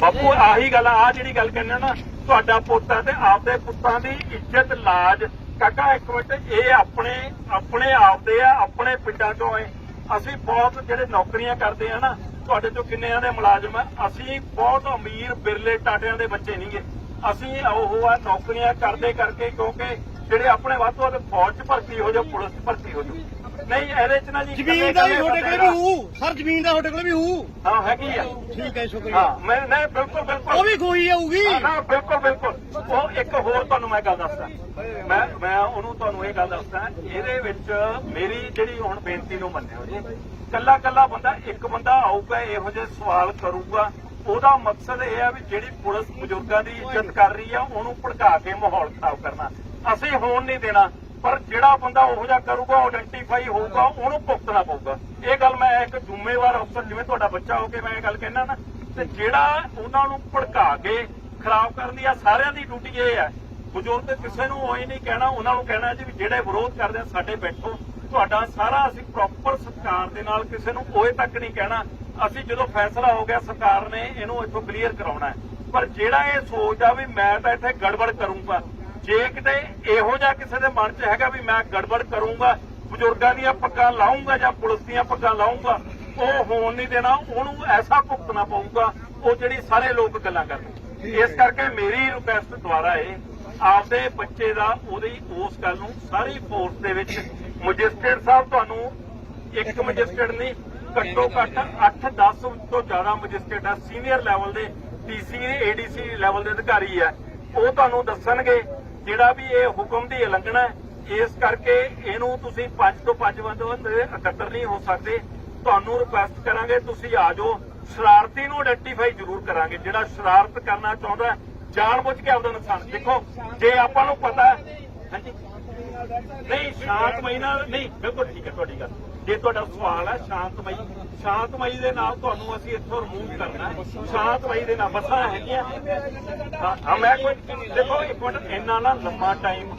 ਬਾਪੂ ਆਹੀ ਗੱਲ ਆ ਜਿਹੜੀ ਗੱਲ ਕਹਿੰਦੇ ਨਾ ਤੁਹਾਡਾ ਪੁੱਤ ਹੈ ਤੇ ਆਪਦੇ ਪੁੱਤਾਂ ਦੀ ਇੱਜ਼ਤ ਲਾਜ। ਕਾਕਾ ਇੱਕ ਮਿੰਟ ਇਹ ਆਪਣੇ ਆਪਣੇ ਆਪਦੇ ਆ ਆਪਣੇ ਪਿੰਡਾਂ ਚੋਂ ਐ ਅਸੀਂ ਬਹੁਤ ਜਿਹੜੇ ਨੌਕਰੀਆਂ ਕਰਦੇ ਆ ਨਾ ਤੁਹਾਡੇ ਚੋਂ ਕਿੰਨਿਆਂ ਦੇ ਮੁਲਾਜ਼ਮ ਆ। ਅਸੀਂ ਬਹੁਤ ਅਮੀਰ ਬਿਰਲੇ ਟਾਟਿਆਂ ਦੇ ਬੱਚੇ ਨਹੀਂਗੇ ਅਸੀਂ ਉਹ ਆ ਨੌਕਰੀਆਂ ਕਰਦੇ ਕਰਕੇ ਕਿਉਂਕਿ ਜਿਹੜੇ ਆਪਣੇ ਵੱਧ ਤੋਂ ਵੱਧ ਫੌਜ 'ਚ ਭਰਤੀ ਹੋ ਜਾਓ ਪੁਲਿਸ 'ਚ ਭਰਤੀ ਹੋ ਜਾਓ। ਨਹੀਂ ਇਹਦੇ 'ਚ ਨਾ ਜੀ ਜ਼ਮੀਨ ਦਾ ਵੀ ਇਕੱਲੇ- ਤੁਹਾਡੇ ਕੋਲ ਵੀ ਹੋਊ। ਸਰ ਜ਼ਮੀਨ ਦਾ ਤੁਹਾਡੇ ਕੋਲ ਵੀ ਹੋਊ। ਹਾਂ ਹੈਗੀ ਆ। ਠੀਕ ਹੈ ਸ਼ੁਕਰੀਆ। ਹਾਂ ਮੈਂ ਨਹੀਂ ਬਿਲਕੁਲ ਬਿਲਕੁਲ। ਉਹ ਵੀ ਖੋਈ ਜਾਊਗੀ। ਹਾਂ, ਬਿਲਕੁਲ ਬਿਲਕੁਲ। ਉਹ ਇੱਕ ਹੋਰ ਤੁਹਾਨੂੰ ਮੈਂ ਗੱਲ ਦੱਸਦਾ। ਮੈਂ ਮੈਂ ਉਹਨੂੰ ਤੁਹਾਨੂੰ ਇਹ ਗੱਲ ਦੱਸਦਾ ਇਹਦੇ ਵਿੱਚ ਮੇਰੀ ਜਿਹੜੀ ਹੁਣ ਬੇਨਤੀ ਨੂੰ ਮੰਨਿਓ ਜੀ ਕੱਲਾ ਕੱਲਾ ਬੰਦਾ ਇੱਕ ਬੰਦਾ ਆਊਗਾ ਇਹੋ ਜਿਹੇ ਸਵਾਲ ਕਰੂਗਾ। ਉਹਦਾ ਮਕਸਦ ਇਹ ਆ ਵੀ ਜਿਹੜੀ ਪੁਲਿਸ ਬਜ਼ੁਰਗਾਂ ਦੀ ਇੱਜ਼ਤ ਕਰ ਰਹੀ ਆ ਉਹਨੂੰ ਭੜਕਾ ਕੇ ਮਾਹੌਲ ਖਰਾਬ ਕਰਨਾ। ਅਸੀਂ ਹੋਣ ਨਹੀਂ ਦੇਣਾ। ਪਰ ਜਿਹੜਾ ਬੰਦਾ ਉਹੋ ਜਿਹਾ ਕਰੂਗਾ ਆਇਡੈਂਟੀਫਾਈ ਹੋਊਗਾ, ਉਹਨੂੰ ਭੁਗਤਣਾ ਪਊਗਾ। ਇਹ ਗੱਲ ਮੈਂ ਇੱਕ ਜ਼ਿੰਮੇਵਾਰ ਅਫਸਰ ਜਿਵੇਂ ਤੁਹਾਡਾ ਬੱਚਾ ਹੋ ਕੇ ਮੈਂ ਇਹ ਗੱਲ ਕਹਿਣਾ ਨਾ, ਤੇ ਜਿਹੜਾ ਉਹਨਾਂ ਨੂੰ ਭੜਕਾ ਕੇ ਖਰਾਬ ਕਰਨ ਦੀ ਆ, ਸਾਰਿਆਂ ਦੀ ਡਿਊਟੀ ਇਹ ਹੈ ਬਜ਼ੁਰਗ ਕਿਸੇ ਨੂੰ ਉਹ ਨਹੀਂ ਕਹਿਣਾ, ਉਹਨਾਂ ਨੂੰ ਕਹਿਣਾ ਜੀ ਵੀ ਜਿਹੜੇ ਵਿਰੋਧ ਕਰਦੇ ਆ, ਸਾਡੇ ਬੈਠੋ। ਤੁਹਾਡਾ ਸਾਰਾ ਅਸੀਂ ਪ੍ਰੋਪਰ ਸਰਕਾਰ ਦੇ ਨਾਲ ਕਿਸੇ ਨੂੰ ਓਏ ਤੱਕ ਨਹੀਂ ਕਹਿਣਾ। ਅਸੀਂ ਜਦੋਂ ਫੈਸਲਾ ਹੋ ਗਿਆ, ਸਰਕਾਰ ਨੇ ਇਹਨੂੰ ਇੱਥੋਂ ਕਲੀਅਰ ਕਰਾਉਣਾ ਹੈ। ਪਰ ਜਿਹੜਾ ਇਹ ਸੋਚਦਾ ਵੀ ਮੈਂ ਤਾਂ ਇੱਥੇ ਗੜਬੜ ਕਰੂੰਗਾ ਜੇ ਕਿਤੇ ਇਹੋ ਜਿਹਾ ਕਿਸੇ ਦੇ ਮਨ 'ਚ ਹੈਗਾ ਵੀ ਮੈਂ ਗੜਬੜ ਕਰੂੰਗਾ ਬਜ਼ੁਰਗਾਂ ਦੀਆਂ ਪੱਗਾਂ ਲਾਉਂਗਾ ਜਾਂ ਪੁਲਿਸ ਦੀਆਂ ਪੱਗਾਂ ਲਾਉਂਗਾ ਉਹ ਹੋਣ ਨਹੀਂ ਦੇਣਾ ਉਹਨੂੰ ਐਸਾ ਭੁਗਤਣਾ ਪਊਗਾ ਉਹ ਜਿਹੜੀ ਸਾਰੇ ਲੋਕ ਗੱਲਾਂ ਕਰਦੇ ਇਸ ਕਰਕੇ ਮੇਰੀ ਰਿਕੁਐਸਟ ਦੁਆਰਾ ਇਹ ਆਪਦੇ ਬੱਚੇ ਦਾ ਉਹਦੀ ਉਸ ਗੱਲ ਨੂੰ ਸਾਰੀ ਫੋਰਸ ਦੇ ਵਿੱਚ ਮੈਜਿਸਟਰੇਟ ਸਾਹਿਬ ਤੁਹਾਨੂੰ ਇੱਕ ਮੈਜਿਸਟਰੇਟ ਨਹੀਂ ਘੱਟੋ ਘੱਟ 8-10 ਤੋਂ ਜ਼ਿਆਦਾ ਮੈਜਿਸਟਰੇਟ ਆ ਸੀਨੀਅਰ ਲੈਵਲ ਦੇ ਡੀਸੀ ਏਡੀਸੀ ਲੈਵਲ ਦੇ ਅਧਿਕਾਰੀ ਆ। ਉਹ ਤੁਹਾਨੂੰ ਦੱਸਣਗੇ ਜਿਹੜਾ ਵੀ ਇਹ ਹੁਕਮ ਦੀ ਉਲੰਘਣਾ ਹੈ ਇਸ ਕਰਕੇ ਇਹਨੂੰ ਤੁਸੀਂ ਪੰਜ ਤੋਂ ਪੰਜ ਬੰਦੇ ਇਕੱਤਰ ਨਹੀਂ ਹੋ ਸਕਦੇ। ਤੁਹਾਨੂੰ ਰਿਕੁਐਸਟ ਕਰਾਂਗੇ ਤੁਸੀਂ ਆ ਜਾਓ। ਸ਼ਰਾਰਤੀ ਨੂੰ ਆਇਡੈਂਟੀਫਾਈ ਜ਼ਰੂਰ ਕਰਾਂਗੇ ਜਿਹੜਾ ਸ਼ਰਾਰਤ ਕਰਨਾ ਚਾਹੁੰਦਾ ਹੈ, ਜਾਣਬੁੱਝ ਕੇ ਆਪਦਾ ਨੁਕਸਾਨ ਦੇਖੋ ਜੇ ਆਪਾਂ ਨੂੰ ਪਤਾ ਹਾਂਜੀ। ਨਹੀਂ ਸ਼ਾਂਤਮਈ ਮਹੀਨਾ ਨਹੀਂ ਬਿਲਕੁਲ ਠੀਕ ਹੈ ਤੁਹਾਡੀ ਗੱਲ। ਜੇ ਤੁਹਾਡਾ ਸਵਾਲ ਹੈ, ਸ਼ਾਂਤਮਈ ਸ਼ਾਂਤਮਈ ਦੇ ਨਾਲ ਤੁਹਾਨੂੰ ਅਸੀਂ ਇੱਥੋਂ ਰਿਮੂਵ ਕਰਨਾ ਹੈ। ਸ਼ਾਂਤਮਈ ਦੇ ਨਾਲ, ਬਸਾਂ ਹੈਗੀਆਂ। ਹਾਂ, ਮੈਂ ਕੋਈ ਦੇਖੋ, ਇੱਕ ਮਿੰਟ, ਇੰਨਾ ਨਾ ਲੰਮਾ ਟਾਈਮ